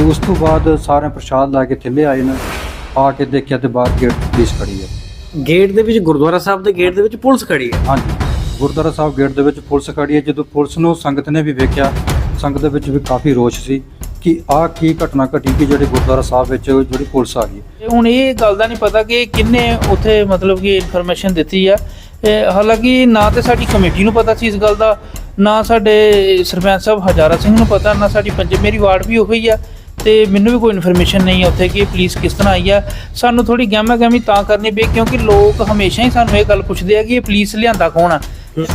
ਤੇ ਉਸ ਤੋਂ ਬਾਅਦ ਸਾਰੇ ਪ੍ਰਸ਼ਾਦ ਲਾ ਕੇ ਥੱਲੇ ਆਏ ਨੇ ਆ ਕੇ ਦੇਖਿਆ ਤੇ ਬਾਹਰ ਗੇਟ ਪੁਲਿਸ ਖੜੀ ਹੈ ਗੇਟ ਦੇ ਵਿੱਚ ਗੁਰਦੁਆਰਾ ਸਾਹਿਬ ਦੇ ਗੇਟ ਦੇ ਵਿੱਚ ਪੁਲਿਸ ਖੜੀ ਹੈ ਹਾਂਜੀ। ਗੁਰਦੁਆਰਾ ਸਾਹਿਬ ਗੇਟ ਦੇ ਵਿੱਚ ਪੁਲਿਸ ਖੜੀ ਹੈ ਜਦੋਂ ਪੁਲਿਸ ਨੂੰ ਸੰਗਤ ਨੇ ਵੀ ਵੇਖਿਆ ਸੰਗਤ ਦੇ ਵਿੱਚ ਵੀ ਕਾਫੀ ਰੋਸ਼ ਸੀ ਕਿ ਆਹ ਕੀ ਘਟਨਾ ਘਟੀ ਕਿ ਜਿਹੜੇ ਗੁਰਦੁਆਰਾ ਸਾਹਿਬ ਵਿੱਚ ਜਿਹੜੀ ਪੁਲਿਸ ਆ ਗਈ ਤੇ ਹੁਣ ਇਹ ਗੱਲ ਦਾ ਨਹੀਂ ਪਤਾ ਕਿ ਕਿੰਨੇ ਉੱਥੇ ਮਤਲਬ ਕਿ ਇਨਫੋਰਮੇਸ਼ਨ ਦਿੱਤੀ ਆ। ਇਹ ਹਾਲਾਂਕਿ ਨਾ ਤੇ ਸਾਡੀ ਕਮੇਟੀ ਨੂੰ ਪਤਾ ਸੀ ਇਸ ਗੱਲ ਦਾ ਨਾ ਸਾਡੇ ਸਰਪੰਚ ਸਾਹਿਬ ਹਜ਼ਾਰਾ ਸਿੰਘ ਨੂੰ ਪਤਾ ਨਾ ਸਾਡੀ ਪੰਜ ਮੇਰੀ ਵਾਰਡ ਵੀ ਉਹੀ ਆ। ਤੇ ਮੈਨੂੰ ਵੀ ਕੋਈ ਇਨਫੋਰਮੇਸ਼ਨ ਨਹੀਂ ਹੈ ਉੱਥੇ ਕਿ ਪੁਲਿਸ ਕਿਸ ਤਰ੍ਹਾਂ ਆਈ ਆ। ਸਾਨੂੰ ਥੋੜੀ ਗਹਿਮਾ ਗਹਿਮੀ ਤਾਂ ਕਰਨੀ ਪਈ ਕਿਉਂਕਿ ਲੋਕ ਹਮੇਸ਼ਾ ਹੀ ਸਾਨੂੰ ਇਹ ਗੱਲ ਪੁੱਛਦੇ ਆ ਕਿ ਇਹ ਪੁਲਿਸ ਲਿਆਂਦਾ ਕੌਣ ਆ।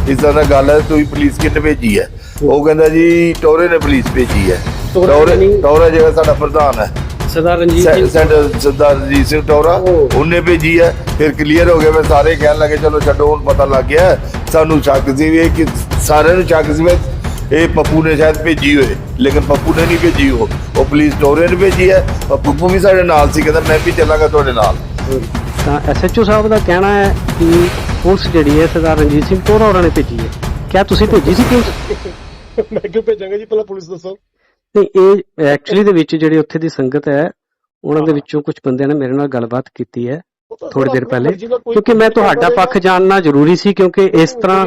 ਇਸ ਤਰ੍ਹਾਂ ਦੀ ਗੱਲ ਹੈ ਤੁਸੀਂ ਪੁਲਿਸ ਕਿੰਨੇ ਭੇਜੀ ਹੈ? ਉਹ ਕਹਿੰਦਾ ਜੀ ਟੋਰੇ ਨੇ ਪੁਲਿਸ ਭੇਜੀ ਹੈ। ਟੋਰੇ ਟੋਰੇ ਨਹੀਂ- ਟੋਰਾ ਜਿਹੜਾ ਸਾਡਾ ਪ੍ਰਧਾਨ ਹੈ। ਸਰਦਾਰ ਰਣਜੀਤ ਸੈ- ਸਿੰਘ। ਸੈਂਟਰ ਸਰਦਾਰ ਰਣਜੀਤ ਸਿੰਘ ਟੋਰਾ ਉਹ। ਉਹਨੇ ਭੇਜੀ ਹੈ। ਫਿਰ ਕਲੀਅਰ ਹੋ ਗਿਆ ਮੈਂ ਸਾਰੇ ਕਹਿਣ ਲੱਗੇ ਚਲੋ ਛੱਡੋ ਹੁਣ ਪਤਾ ਲੱਗ ਗਿਆ। ਸਾਨੂੰ ਸ਼ੱਕ ਸੀ ਵੀ ਇਹ ਕਿ ਸਾਰਿਆਂ ਨੂੰ ਸ਼ੱਕ ਸੀ ਵੀ ਇਹ ਪੱਪੂ ਨੇ ਸ਼ਾਇਦ ਭੇਜੀ ਹੋਏ ਲੇਕਿਨ ਪੱਪੂ ਨੇ ਨਹੀਂ ਭੇਜੀ ਉਹ। ਉਹ ਪੁਲਿਸ ਟੋਰੇ ਨੇ ਭੇਜੀ ਹੈ ਪੱਪੂ ਵੀ ਸਾਡੇ ਨਾਲ ਸੀ ਕਹਿੰਦਾ ਮੈਂ ਵੀ ਚੱਲਾਂਗਾ ਤੁਹਾਡੇ ਨਾਲ। ਤਾਂ ਐਸਐਚਓ ਸਾਹਿਬ ਦਾ ਕਹਿਣਾ ਹੈ ਕਿ ਪੁਲਿਸ ਜਿਹੜੀ ਹੈ ਸਰਦਾਰ ਰਣਜੀਤ ਸਿੰਘ ਟੋਰਾ ਹੋਰਾਂ ਨੇ ਭੇਜੀ ਹੈ। ਕਿਆ ਤੁਸੀਂ ਭੇਜੀ ਸੀ ਪੁਲਿਸ? ਮੈਂ ਕਿਉਂ ਭੇਜਾਂਗਾ ਜੀ ਪਹਿਲਾਂ ਪੁਲਿਸ ਦੱਸੋ। ਨਹੀਂ ਇਹ ਐਕਚੁਅਲੀ ਦੇ ਵਿੱਚ ਜਿਹੜੀ ਉੱਥੇ ਦੀ ਸੰਗਤ ਹੈ ਉਹਨਾਂ ਦੇ ਵਿੱਚੋਂ ਕੁਝ ਬੰਦਿਆਂ ਨੇ ਮੇਰੇ ਨਾਲ ਗੱਲਬਾਤ ਕੀਤੀ ਹੈ ਥੋੜੀ ਦੇਰ ਪਹਿਲੇ। ਕਿਉਂਕਿ ਮੈਂ ਤੁਹਾਡਾ ਪੱਖ ਜਾਣਨਾ ਜ਼ਰੂਰੀ ਸੀ ਕਿਉਂਕਿ ਇਸ ਤਰ੍ਹਾਂ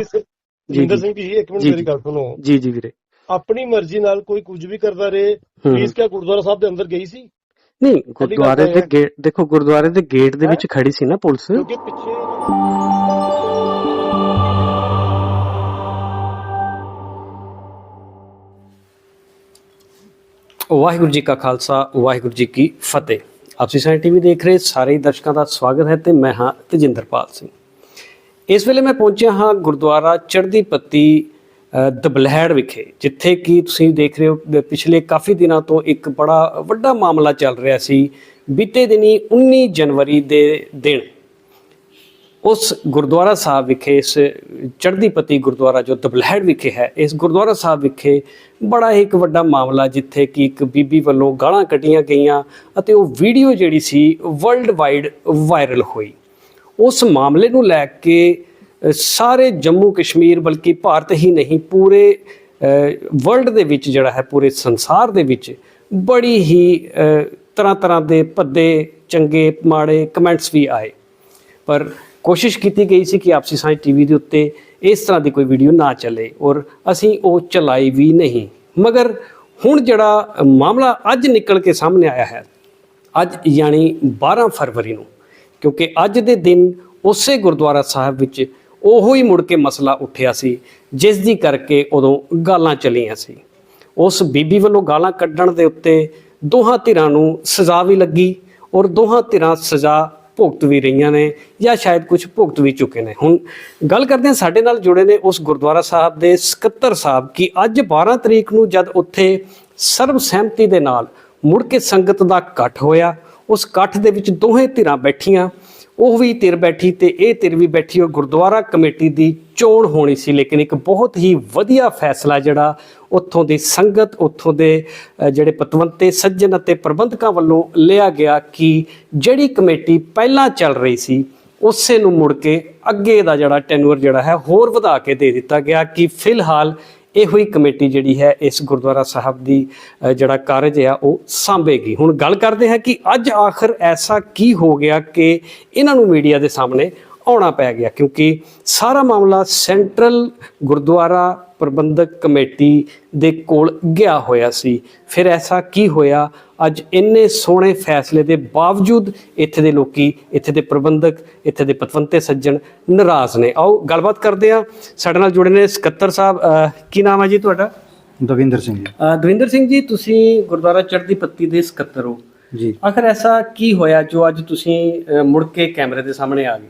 ਜਿੰਦਰ ਜੀ। ਸਿੰਘ ਜੀ ਇੱਕ ਮਿੰਟ ਮੇਰੀ। ਗੱਲ ਸੁਣੋ ਜੀ ਜੀ ਵੀਰੇ ਆਪਣੀ ਮਰਜ਼ੀ ਨਾਲ ਕੋਈ ਕੁਝ ਵੀ ਕਰਦਾ ਰਹੇ ਹੂੰ। ਪੁਲਿਸ ਕਿਆ ਗੁਰਦੁਆਰਾ ਸਾਹਿਬ ਦੇ ਅੰਦਰ ਗਈ ਸੀ ਨਹੀਂ ਗੁਰਦੁਆਰੇ ਦੇ। ਗੇਟ ਦੇਖੋ ਗੁਰਦੁਆਰੇ ਦੇ ਗੇਟ ਦੇ ਵਿੱਚ ਖੜੀ ਸੀ ਨਾ ਪੁਲਿਸ ਕਿਉਂਕਿ ਪਿੱਛੇ ਵਾਹਿਗੁਰੂ ਜੀ ਕਾ ਖਾਲਸਾ ਵਾਹਿਗੁਰੂ ਜੀ ਕੀ ਫਤਿਹ ਆਪ ਜੀ ਸਾਰੇ ਟੀਵੀ ਦੇਖ ਰਹੇ ਸਾਰੇ ਦਰਸ਼ਕਾਂ ਦਾ ਸਵਾਗਤ ਹੈ ਤੇ ਮੈਂ ਹਾਂ ਤੇਜਿੰਦਰਪਾਲ ਸਿੰਘ ਇਸ ਵੇਲੇ ਮੈਂ ਪਹੁੰਚਿਆ ਹਾਂ ਗੁਰਦੁਆਰਾ ਚੜ੍ਹਦੀ ਪੱਤੀ ਅ, ਦਬਲੈੜ ਵਿਖੇ ਜਿੱਥੇ ਕਿ ਤੁਸੀਂ ਦੇਖ ਰਹੇ ਹੋ ਪਿਛਲੇ ਕਾਫੀ ਦਿਨਾਂ ਤੋਂ ਇੱਕ ਬੜਾ ਵੱਡਾ ਮਾਮਲਾ ਚੱਲ ਰਿਹਾ ਸੀ। ਬੀਤੇ ਦਿਨੀ 19 ਜਨਵਰੀ ਦੇ ਦਿਨ ਉਸ ਗੁਰਦੁਆਰਾ ਸਾਹਿਬ ਵਿਖੇ ਇਸ ਚੜ੍ਹਦੀ ਪਤੀ ਗੁਰਦੁਆਰਾ ਜੋ ਦਬਲੈੜ ਵਿਖੇ ਹੈ ਇਸ ਗੁਰਦੁਆਰਾ ਸਾਹਿਬ ਵਿਖੇ ਬੜਾ ਹੀ ਇੱਕ ਵੱਡਾ ਮਾਮਲਾ ਜਿੱਥੇ ਕਿ ਇੱਕ ਬੀਬੀ ਵੱਲੋਂ ਗਾਲਾਂ ਕੱਢੀਆਂ ਗਈਆਂ ਅਤੇ ਉਹ ਵੀਡੀਓ ਜਿਹੜੀ ਸੀ ਵਰਲਡ ਵਾਈਡ ਵਾਇਰਲ ਹੋਈ। ਉਸ ਮਾਮਲੇ ਨੂੰ ਲੈ ਕੇ ਸਾਰੇ ਜੰਮੂ ਕਸ਼ਮੀਰ ਬਲਕਿ ਭਾਰਤ ਹੀ ਨਹੀਂ, ਪੂਰੇ ਵਰਲਡ ਦੇ ਵਿੱਚ ਜਿਹੜਾ ਹੈ, ਪੂਰੇ ਸੰਸਾਰ ਦੇ ਵਿੱਚ ਬੜੀ ਹੀ ਤਰ੍ਹਾਂ ਤਰ੍ਹਾਂ ਦੇ ਭੱਦੇ, ਚੰਗੇ, ਮਾੜੇ ਕਮੈਂਟਸ ਵੀ ਆਏ। ਪਰ ਕੋਸ਼ਿਸ਼ ਕੀਤੀ ਗਈ ਸੀ ਕਿ ਆਪਸੀ ਸਾਂਝ ਟੀਵੀ ਦੇ ਉੱਤੇ ਇਸ ਤਰ੍ਹਾਂ ਦੀ ਕੋਈ ਵੀਡੀਓ ਨਾ ਚੱਲੇ ਔਰ ਅਸੀਂ ਉਹ ਚਲਾਈ ਵੀ ਨਹੀਂ। ਮਗਰ ਹੁਣ ਜਿਹੜਾ ਮਾਮਲਾ ਅੱਜ ਨਿਕਲ ਕੇ ਸਾਹਮਣੇ ਆਇਆ ਹੈ, ਅੱਜ ਯਾਨੀ 12 ਫਰਵਰੀ ਨੂੰ ਕਿਉਂਕਿ ਅੱਜ ਦੇ ਦਿਨ ਉਸੇ ਗੁਰਦੁਆਰਾ ਸਾਹਿਬ ਵਿੱਚ ਉਹੋ ਹੀ ਮੁੜ ਕੇ ਮਸਲਾ ਉੱਠਿਆ ਸੀ ਜਿਸ ਦੀ ਕਰਕੇ ਉਦੋਂ ਗਾਲਾਂ ਚਲੀਆਂ ਸੀ। ਉਸ ਬੀਬੀ ਵੱਲੋਂ ਗਾਲਾਂ ਕੱਢਣ ਦੇ ਉੱਤੇ ਦੋਹਾਂ ਧਿਰਾਂ ਨੂੰ ਸਜ਼ਾ ਵੀ ਲੱਗੀ ਔਰ ਦੋਹਾਂ ਧਿਰਾਂ ਸਜ਼ਾ ਭੁਗਤ ਵੀ ਰਹੀਆਂ ਨੇ ਜਾਂ ਸ਼ਾਇਦ ਕੁਝ ਭੁਗਤ ਵੀ ਚੁੱਕੇ ਨੇ। ਹੁਣ ਗੱਲ ਕਰਦੇ ਹਾਂ ਸਾਡੇ ਨਾਲ ਜੁੜੇ ਨੇ ਉਸ ਗੁਰਦੁਆਰਾ ਸਾਹਿਬ ਦੇ ਸਕੱਤਰ ਸਾਹਿਬ ਕਿ ਅੱਜ 12 ਤਰੀਕ ਨੂੰ ਜਦ ਉੱਥੇ ਸਰਬ ਸਹਿਮਤੀ ਦੇ ਨਾਲ ਮੁੜ ਕੇ ਸੰਗਤ ਦਾ ਇਕੱਠ ਹੋਇਆ ਉਸ ਇਕੱਠ ਦੇ ਵਿੱਚ ਦੋਹੇ ਧਿਰਾਂ ਬੈਠੀਆਂ। ਉਹ ਵੀ ਧਿਰ ਬੈਠੀ ਤੇ ਇਹ ਧਿਰ ਵੀ ਬੈਠੀ, ਉਹ ਗੁਰਦੁਆਰਾ ਕਮੇਟੀ ਦੀ ਚੋਣ ਹੋਣੀ ਸੀ, ਲੇਕਿਨ ਇੱਕ ਬਹੁਤ ਹੀ ਵਧੀਆ ਫੈਸਲਾ ਜਿਹੜਾ ਉੱਥੋਂ ਦੀ ਸੰਗਤ, ਉੱਥੋਂ ਦੇ ਜਿਹੜੇ ਪਤਵੰਤੇ, ਸੱਜਣ ਅਤੇ ਪ੍ਰਬੰਧਕਾਂ ਵੱਲੋਂ ਲਿਆ ਗਿਆ ਕਿ ਜਿਹੜੀ ਕਮੇਟੀ ਪਹਿਲਾਂ ਚੱਲ ਰਹੀ ਸੀ, ਉਸੇ ਨੂੰ ਮੁੜ ਕੇ ਅੱਗੇ ਦਾ ਜਿਹੜਾ ਟੈਨੂਅਰ ਜਿਹੜਾ ਹੈ, ਹੋਰ ਵਧਾ ਕੇ ਦੇ ਦਿੱਤਾ ਗਿਆ ਕਿ ਫਿਲਹਾਲ ਇਹੋ ਹੀ ਕਮੇਟੀ ਜਿਹੜੀ ਹੈ ਇਸ ਗੁਰਦੁਆਰਾ ਸਾਹਿਬ ਦੀ ਜਿਹੜਾ ਕਾਰਜ ਆ, ਉਹ ਸਾਂਭੇਗੀ। ਹੁਣ ਗੱਲ ਕਰਦੇ ਹਾਂ ਕਿ ਅੱਜ ਆਖਰ ਐਸਾ ਕੀ ਹੋ ਗਿਆ ਕਿ ਇਹਨਾਂ ਨੂੰ ਮੀਡੀਆ ਦੇ ਸਾਹਮਣੇ ਆਉਣਾ ਪੈ ਗਿਆ ਕਿਉਂਕਿ ਸਾਰਾ ਮਾਮਲਾ ਸੈਂਟਰਲ ਗੁਰਦੁਆਰਾ ਪ੍ਰਬੰਧਕ ਕਮੇਟੀ ਦੇ ਕੋਲ ਗਿਆ ਹੋਇਆ ਸੀ। ਫਿਰ ਐਸਾ ਕੀ ਹੋਇਆ? ਅੱਜ ਇੰਨੇ ਸੋਹਣੇ ਫੈਸਲੇ ਦੇ ਬਾਵਜੂਦ ਇੱਥੇ ਦੇ ਲੋਕੀ ਇੱਥੇ ਦੇ ਪ੍ਰਬੰਧਕ ਇੱਥੇ ਦੇ ਪਤਵੰਤੇ ਸੱਜਣ ਨਾਰਾਜ਼ ਨੇ। ਆਓ ਗੱਲਬਾਤ ਕਰਦੇ ਆ ਸਾਡੇ ਨਾਲ ਜੁੜੇ ਨੇ ਸਕੱਤਰ ਸਾਹਿਬ ਕੀ ਨਾਮ ਹੈ ਜੀ ਤੁਹਾਡਾ? ਦਵਿੰਦਰ ਸਿੰਘ ਜੀ। ਦਵਿੰਦਰ ਸਿੰਘ ਜੀ ਤੁਸੀਂ ਗੁਰਦੁਆਰਾ ਚੜ੍ਹਦੀ ਪੱਤੀ ਦੇ ਸਕੱਤਰ ਹੋ। ਜੀ। ਆਖਰ ਐਸਾ ਕੀ ਹੋਇਆ ਜੋ ਅੱਜ ਤੁਸੀਂ ਮੁੜ ਕੇ ਕੈਮਰੇ ਦੇ ਸਾਹਮਣੇ ਆ ਗਏ?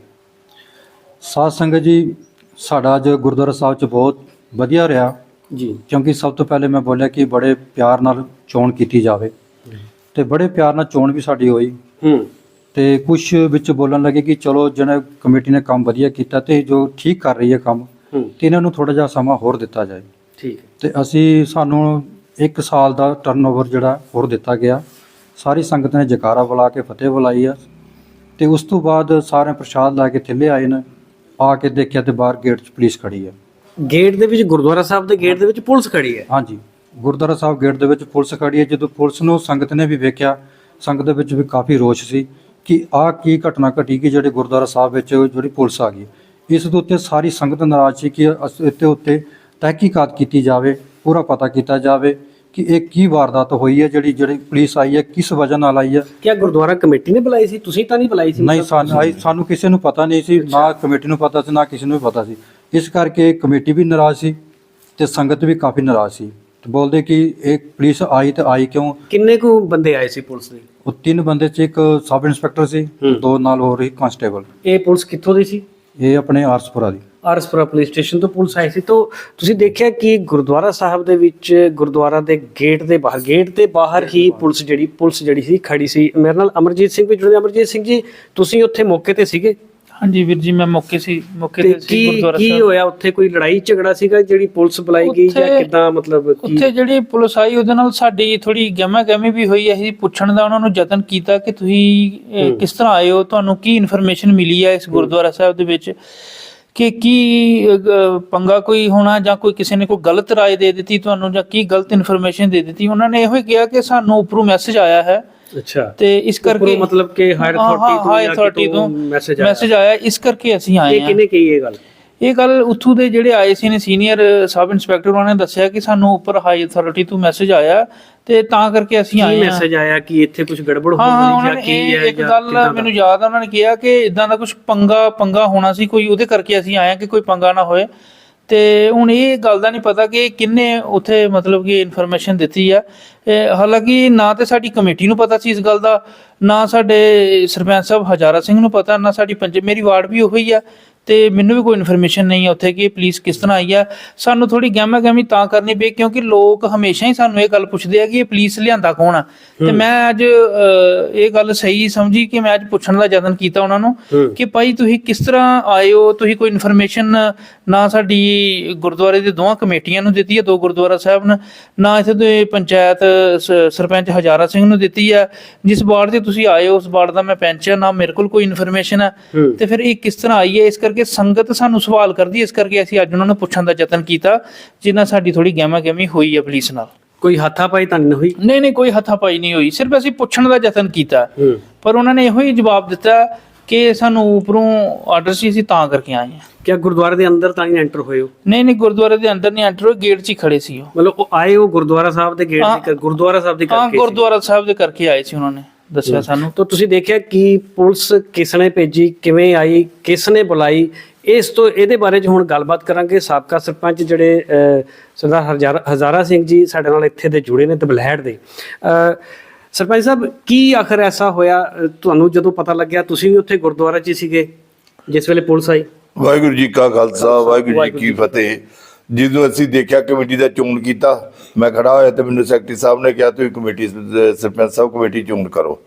ਸਾਧ ਸੰਗਤ ਜੀ ਸਾਡਾ ਅੱਜ ਗੁਰਦੁਆਰਾ ਸਾਹਿਬ ਚ ਬਹੁਤ ਵਧੀਆ ਰਿਹਾ। ਜੀ। ਕਿਉਂਕਿ ਸਭ ਤੋਂ ਪਹਿਲੇ ਮੈਂ ਬੋਲਿਆ ਕਿ ਬੜੇ ਪਿਆਰ ਨਾਲ ਚੋਣ ਕੀਤੀ ਜਾਵੇ। ਤੇ ਬੜੇ ਪਿਆਰ ਨਾਲ ਚੋਣ ਵੀ ਸਾਡੀ ਹੋਈ। ਹੂੰ। ਤੇ ਕੁਝ ਵਿੱਚ ਬੋਲਣ ਲੱਗੇ ਕਿ ਚਲੋ ਜਿਹਨੇ ਕਮੇਟੀ ਨੇ ਕੰਮ ਵਧੀਆ ਕੀਤਾ ਤੇ ਜੋ ਠੀਕ ਕਰ ਰਹੀ ਹੈ ਕੰਮ ਤੇ ਇਹਨਾਂ ਨੂੰ ਥੋੜਾ ਜਿਹਾ ਸਮਾਂ ਹੋਰ ਦਿੱਤਾ ਜਾਏ। ਠੀਕ ਤੇ ਅਸੀਂ ਸਾਨੂੰ 1 ਸਾਲ ਦਾ ਟਰਨਓਵਰ ਜਿਹੜਾ ਹੋਰ ਦਿੱਤਾ ਗਿਆ। ਸਾਰੀ ਸੰਗਤ ਨੇ ਜਕਾਰਾ ਬੁਲਾ ਕੇ ਫਤਿਹ ਬੁਲਾਈ ਆ। ਤੇ ਉਸ ਤੋਂ ਬਾਅਦ ਸਾਰੇ ਪ੍ਰਸ਼ਾਦ ਲਾ ਕੇ ਥੱਲੇ ਆਏ ਨੇ। ਆ ਕੇ ਦੇਖਿਆ ਤੇ ਬਾਹਰ ਗੇਟ 'ਚ ਪੁਲਿਸ ਖੜੀ ਹੈ। ਗੇਟ ਦੇ ਵਿੱਚ ਗੁਰਦੁਆਰਾ ਸਾਹਿਬ ਦੇ ਗੇਟ ਦੇ ਵਿੱਚ ਪੁਲਿਸ ਖੜੀ ਹੈ? ਹਾਂਜੀ। ਗੁਰਦੁਆਰਾ ਸਾਹਿਬ ਗੇਟ ਦੇ ਵਿੱਚ ਪੁਲਿਸ ਖੜੀ ਹੈ। ਜਦੋਂ ਪੁਲਿਸ ਨੂੰ ਸੰਗਤ ਨੇ ਵੀ ਵੇਖਿਆ ਸੰਗਤ ਦੇ ਵਿੱਚ ਵੀ ਕਾਫੀ ਰੋਸ਼ ਸੀ ਕਿ ਆਹ ਕੀ ਘਟਨਾ ਘਟੀ ਕਿ ਜਿਹੜੇ ਗੁਰਦੁਆਰਾ ਸਾਹਿਬ ਵਿੱਚ ਜਿਹੜੀ ਪੁਲਿਸ ਆ ਗਈ। ਇਸ ਦੇ ਉੱਤੇ ਸਾਰੀ ਸੰਗਤ ਨਾਰਾਜ਼ ਸੀ ਕਿ ਅਸ- ਇੱਥੇ ਉੱਤੇ ਤਹਿਕੀਕਾਤ ਕੀਤੀ ਜਾਵੇ ਪੂਰਾ ਪਤਾ ਕੀਤਾ ਜਾਵੇ। ਕਿ ਇਹ ਕੀ ਵਾਰਦਾਤ ਹੋਈ ਹੈ ਜਿਹੜੀ ਜਿਹੜੀ ਪੁਲਿਸ ਆਈ ਹੈ ਕਿਸ ਵਜ੍ਹਾ ਨਾਲ ਆਈ ਹੈ? ਕਿਆ ਗੁਰਦੁਆਰਾ ਕਮੇਟੀ ਨੇ ਬੁਲਾਈ ਸੀ? ਤੁਸੀਂ ਤਾਂ ਨਹੀਂ ਬੁਲਾਈ ਸੀ ਨਹੀਂ ਸਾਨੂੰ ਆਈ- ਸਾਨੂੰ ਕਿਸੇ ਨੂੰ ਪਤਾ ਨਹੀਂ ਸੀ ਨਾ ਕਮੇਟੀ ਨੂੰ ਪਤਾ ਸੀ ਨਾ ਕਿਸੇ ਨੂੰ ਪਤਾ ਸੀ। ਇਸ ਕਰਕੇ ਕਮੇਟੀ ਵੀ ਨਾਰਾਜ਼ ਸੀ ਤੇ ਸੰਗਤ ਵੀ ਕਾਫੀ ਨਾਰਾਜ਼ ਸੀ। ਤੇ ਬੋਲਦੇ ਕਿ ਇਹ ਪੁਲਿਸ ਆਈ ਤੇ ਆਈ ਕਿਉਂ? ਕਿੰਨੇ ਕੁ ਬੰਦੇ ਆਏ ਸੀ ਪੁਲਿਸ ਦੇ? ਉਹ ਤਿੰਨ ਬੰਦੇ ਚ ਇੱਕ ਸਬ ਇੰਸਪੈਕਟਰ ਸੀ। ਦੋ ਨਾਲ ਹੋਰ ਹੀ ਕਾਂਸਟੇਬਲ। ਇਹ ਪੁਲਿਸ ਕਿੱਥੋਂ ਦੀ ਸੀ? ਇਹ ਆਪਣੇ ਆਰਸਪੁਰਾ ਦੀ। ਆਰਸਪੁਰਾ ਪੁਲਿਸ ਸਟੇਸ਼ਨ ਤੋਂ ਪੁਲਿਸ ਆਈ ਸੀ। ਤੋਂ ਤੁਸੀਂ ਦੇਖਿਆ ਕਿ ਗੁਰਦੁਆਰਾ ਸਾਹਿਬ ਦੇ ਵਿੱਚ ਗੁਰਦੁਆਰਾ ਦੇ ਗੇਟ ਦੇ ਬਾਹਰ ਗੇਟ ਦੇ ਬਾਹਰ ਹੀ ਪੁਲਿਸ ਜਿਹੜੀ ਪੁਲਿਸ ਜਿਹੜੀ ਸੀ ਖੜੀ ਸੀ। ਮੇਰੇ ਨਾਲ ਅਮਰਜੀਤ ਸਿੰਘ ਵੀ ਜੁੜੇ। ਅਮਰਜੀਤ ਸਿੰਘ ਜੀ ਤੁਸੀਂ ਉੱਥੇ ਮੌਕੇ ਤੇ ਸੀਗੇ? ਹਾਂਜੀ ਵੀਰ ਜੀ ਮੈਂ ਮੌਕੇ ਸੀ ਮੌਕੇ ਤੇ ਸੀ ਗੁਰਦੁਆਰਾ ਕੀ ਹੋਇਆ? ਉੱਥੇ ਕੋਈ ਲੜਾਈ ਝਗੜਾ ਸੀਗਾ ਜਿਹੜੀ ਪੁਲਿਸ ਬੁਲਾਈ ਗਈ ਜਾਂ ਕਿਦਾਂ ਮਤਲਬ ਕੀ? ਉੱਥੇ ਜਿਹੜੀ ਪੁਲਿਸ ਆਈ ਉਹਦੇ ਨਾਲ ਸਾਡੀ ਥੋੜੀ ਗਹਿਮਾ ਗਹਿਮੀ ਵੀ ਹੋਈ। ਅਸੀਂ ਪੁੱਛਣ ਦਾ ਉਹਨਾਂ ਨੂੰ ਯਤਨ ਕੀਤਾ ਕਿ ਤੁਸੀਂ ਕਿਸ ਤਰ੍ਹਾਂ ਆਏ ਹੋ? ਤੁਹਾਨੂੰ ਕੀ ਇਨਫੋਰਮੇਸ਼ਨ ਮਿਲੀ ਹੈ ਇਸ ਗੁਰਦੁਆਰਾ ਸਾਹਿਬ ਦੇ ਵਿੱਚ? ਕਿ ਕੀ ਅਹ, ਪੰਗਾ ਕੋਈ ਹੋਣਾ ਜਾਂ ਕੋਈ ਕਿਸੇ ਨੇ ਕੋਈ ਗਲਤ رائے ਦੇ ਦਿੱਤੀ ਤੁਹਾਨੂੰ ਜਾਂ ਕੀ ਗਲਤ ਇਨਫੋਰਮੇਸ਼ਨ ਦੇ ਦਿੱਤੀ ਉਹਨਾਂ ਨੇ ਇਹੋ ਹੀ ਕਿਹਾ ਕਿ ਸਾਨੂੰ ਉੱਪਰੋਂ ਮੈਸੇਜ ਆਇਆ ਹੈ ਅੱਛਾ ਤੇ ਇਸ ਕਰਕੇ ਉੱਪਰੋਂ ਮਤਲਬ ਕਿ ਹਾਇਰ ਹਾਂ, ਹਾਂ, ਅਥਾਰਟੀ ਤੋਂ higher ਜਾਂ authority ਕਿਤੋਂ ਤੋਂ ਮੈਸੇਜ ਆਇਆ ਮੈਸੇਜ ਆਇਆ ਇਸ ਕਰਕੇ ਅਸੀਂ ਆਏ ਇਹ ਹਾਂ ਕਿਹਨੇ ਕਹੀ ਇਹ ਗੱਲ ਇਹ ਗੱਲ ਉੱਥੋਂ ਦੇ ਜਿਹੜੇ ਆਏ ਸੀ ਨੇ ਸੀਨੀਅਰ ਸਬ ਇੰਸਪੈਕਟਰ ਉਹਨਾਂ ਨੇ ਦੱਸਿਆ ਕਿ ਸਾਨੂੰ ਉੱਪਰ ਹਾਈ ਅਥਾਰਟੀ ਤੋਂ ਮੈਸੇਜ ਆਇਆ ਤੇ ਤਾਂ ਕਰਕੇ ਅਸੀਂ ਆਏ ਹਾਂ। ਮੈਸੇਜ ਆਇਆ ਕਿ ਇੱਥੇ ਕੁਝ ਗੜਬੜ ਹਾਂ ਉਹਨਾਂ ਜਾਂ ਕੀ ਹੈ ਇੱਕ ਗੱਲ? ਮੈਨੂੰ ਯਾਦ ਆ ਉਹਨਾਂ ਨੇ ਕਿਹਾ ਕਿ ਇਦਾਂ ਦਾ ਕੁਝ ਪੰਗਾ ਪੰਗਾ ਹੋਣਾ ਸੀ ਕੋਈ ਉਹਦੇ ਕਰਕੇ ਅਸੀਂ ਆਏ ਹਾਂ ਕਿ ਕੋਈ ਪੰਗਾ ਨਾ ਹੋਏ। ਤੇ ਹੁਣ ਇਹ ਗੱਲ ਦਾ ਨਹੀਂ ਪਤਾ ਕਿ ਕਿੰਨੇ ਉੱਥੇ ਮਤਲਬ ਕਿ ਇਨਫੋਰਮੇਸ਼ਨ ਦਿੱਤੀ ਆ। ਹਾਲਾਂਕਿ ਨਾ ਤੇ ਸਾਡੀ ਕਮੇਟੀ ਨੂੰ ਪਤਾ ਸੀ ਇਸ ਗੱਲ ਦਾ ਨਾ ਸਾਡੇ ਸਰਪੰਚ ਸਾਹਿਬ ਹਜ਼ਾਰਾ ਸਿੰਘ ਨੂੰ ਪਤਾ ਨਾ ਸਾਡੀ ਪੰਚ ਮੇਰੀ ਵਾਰਡ ਵੀ ਉਹੀ ਆ। ਤੇ ਮੈਨੂੰ ਵੀ ਕੋਈ ਇਨਫੋਰਮੇਸ਼ਨ ਨਹੀਂ ਹੈ ਉੱਥੇ ਕਿ ਪੁਲਿਸ ਕਿਸ ਤਰ੍ਹਾਂ ਆਈ ਆ। ਸਾਨੂੰ ਥੋੜੀ ਗਹਿਮਾ ਗਹਿਮੀ ਤਾਂ ਕਰਨੀ ਪਈ ਕਿਉਂਕਿ ਲੋਕ ਹਮੇਸ਼ਾ ਹੀ ਸਾਨੂੰ ਇਹ ਗੱਲ ਪੁੱਛਦੇ ਆ ਕਿ ਇਹ ਪੁਲਿਸ ਲਿਆਂਦਾ ਕੌਣ ਆ। ਤੇ ਮੈਂ ਅੱਜ ਇਹ ਗੱਲ ਸਹੀ ਸਮਝੀ ਕਿ ਮੈਂ ਅੱਜ ਪੁੱਛਣ ਦਾ ਯਤਨ ਕੀਤਾ ਉਹਨਾਂ ਨੂੰ। ਕਿ ਭਾਈ ਤੁਸੀਂ ਕਿਸ ਤਰ੍ਹਾਂ ਆਏ ਹੋ? ਤੁਸੀਂ ਕੋਈ ਇਨਫੋਰਮੇਸ਼ਨ ਨਾ ਸਾਡੀ ਗੁਰਦੁਆਰੇ ਦੇ ਦੋਵਾਂ ਕਮੇਟੀਆਂ ਨੂੰ ਦਿੱਤੀ ਹੈ ਦੋ ਗੁਰਦੁਆਰਾ ਸਾਹਿਬ ਨੇ ਨਾ ਇੱਥੇ ਦੇ ਪੰਚਾਇਤ ਸਰਪੰਚ ਹਜ਼ਾਰਾ ਸਿੰਘ ਨੂੰ ਦਿੱਤੀ ਹੈ ਜਿਸ ਵਾਰਡ ਤੇ ਤੁਸੀਂ ਆਏ ਹੋ ਉਸ ਵਾਰਡ ਦਾ ਮੈਂ ਪੈਂਚ ਨਾ ਮੇਰੇ ਕੋਲ ਕੋਈ ਇਨਫੋਰਮੇਸ਼ਨ ਹੂੰ। ਤੇ ਫਿਰ ਇਹ ਕਿਸ ਤਰ੍ਹਾਂ ਆਈ ਹੈ? ਇਸ ਕਰਕੇ ਸੰਗਤ ਸਾਨੂੰ ਸਵਾਲ ਕਰਦੀ ਹੈ ਇਸ ਕਰਕੇ ਅਸੀਂ ਅੱਜ ਉਹਨਾਂ ਨੂੰ ਪੁੱਛਣ ਦਾ ਯਤਨ ਕੀਤਾ ਜਿੰਨਾ ਸਾਡੀ ਥੋੜੀ ਗਹਿਮਾ ਗਹਿਮੀ ਹੋਈ ਹੈ ਪੁਲਿਸ ਨਾਲ। ਕੋਈ ਹੱਥਾਪਾਈ ਤਾਂ ਨਹੀਂ ਹੋਈ? ਨਹੀਂ ਨਹੀਂ ਕੋਈ ਹੱਥਾਪਾਈ ਨਹੀਂ ਹੋਈ। ਸਿਰਫ ਅਸੀਂ ਪੁੱਛਣ ਦਾ ਯਤਨ ਕੀਤਾ। ਹੂੰ। ਪਰ ਉਹਨਾਂ ਨੇ ਇਹੋ ਹੀ ਜਵਾਬ ਦਿੱਤਾ ਕਿ ਸਾਨੂੰ ਉੱਪਰੋਂ ਆਰਡਰ ਸੀ ਅਸੀਂ ਤਾਂ ਕਰਕੇ ਆਏ ਹਾਂ। ਕਿਆ ਗੁਰਦੁਆਰੇ ਦੇ ਅੰਦਰ ਤਾਂ ਨਹੀਂ ਐਂਟਰ ਹੋਏ ਹੋ ਨਹੀਂ ਨਹੀਂ ਗੁਰਦੁਆਰੇ ਦੇ ਅੰਦਰ ਨਹੀਂ ਐਂਟਰ ਹੋਏ ਗੇਟ 'ਚ ਹੀ ਖੜੇ ਸੀ ਉਹ। ਮਤਲਬ ਉਹ ਆਏ ਉਹ ਗੁਰਦੁਆਰਾ ਸਾਹਿਬ ਦੇ ਗੇਟ ਹਾਂ। ਦੇ ਗੁਰਦੁਆਰਾ ਸਾਹਿਬ ਦੇ ਹਾਂ ਕਰਕੇ ਸੀ। ਗੁਰਦੁਆਰਾ ਸਾਹਿਬ ਦੇ ਕਰਕੇ ਆਏ ਸੀ ਉਹਨਾਂ ਨੇ। ਦੱਸਿਆ ਸਾਨੂੰ। ਤਾਂ ਤੁਸੀਂ ਦੇਖਿਆ ਕਿ ਪੁਲਿਸ ਕਿਸ ਨੇ ਭੇਜੀ ਕਿਵੇਂ ਆਈ ਕਿਸ ਨੇ ਬੁਲਾਈ? ਇਸ ਤੋਂ ਇਹਦੇ ਬਾਰੇ 'ਚ ਹੁਣ ਗੱਲਬਾਤ ਕਰਾਂਗੇ। ਸਾਬਕਾ ਸਰਪੰਚ ਜਿਹੜੇ ਸਰਦਾਰ ਹਜ਼ਾਰਾ ਸਿੰਘ ਜੀ ਸਾਡੇ ਨਾਲ ਇੱਥੇ ਦੇ ਜੁੜੇ ਨੇ ਦਬਲਹੇੜ ਦੇ। ਸਰਪੰਚ ਸਾਹਿਬ ਕੀ ਆਖਰ ਐਸਾ ਹੋਇਆ? ਤੁਹਾਨੂੰ ਜਦੋਂ ਪਤਾ ਲੱਗਿਆ ਤੁਸੀਂ ਵੀ ਉੱਥੇ ਗੁਰਦੁਆਰਾ 'ਚ ਹੀ ਸੀਗੇ ਜਿਸ ਵੇਲੇ ਪੁਲਿਸ ਆਈ? ਵਾਹਿਗੁਰੂ ਜੀ ਕਾ ਖਾਲਸਾ ਵਾਹਿਗੁਰੂ ਜੀ ਕੀ ਫਤਿਹ। ਜਦੋਂ ਅਸੀਂ ਦੇਖਿਆ ਕਮੇਟੀ ਦਾ ਚੋਣ ਕੀਤਾ ਮੈਂ ਖੜਾ ਹੋਇਆ ਤੇ ਮੈਨੂੰ ਸੈਕਟਰੀ ਸਾਹਿਬ ਨੇ ਕਿਹਾ ਤੁਸੀਂ ਕਮੇਟੀ ਸਰਪੰਚ ਸਾਹਿਬ ਕਮੇਟੀ ਚੋਣ ਕਰੋ।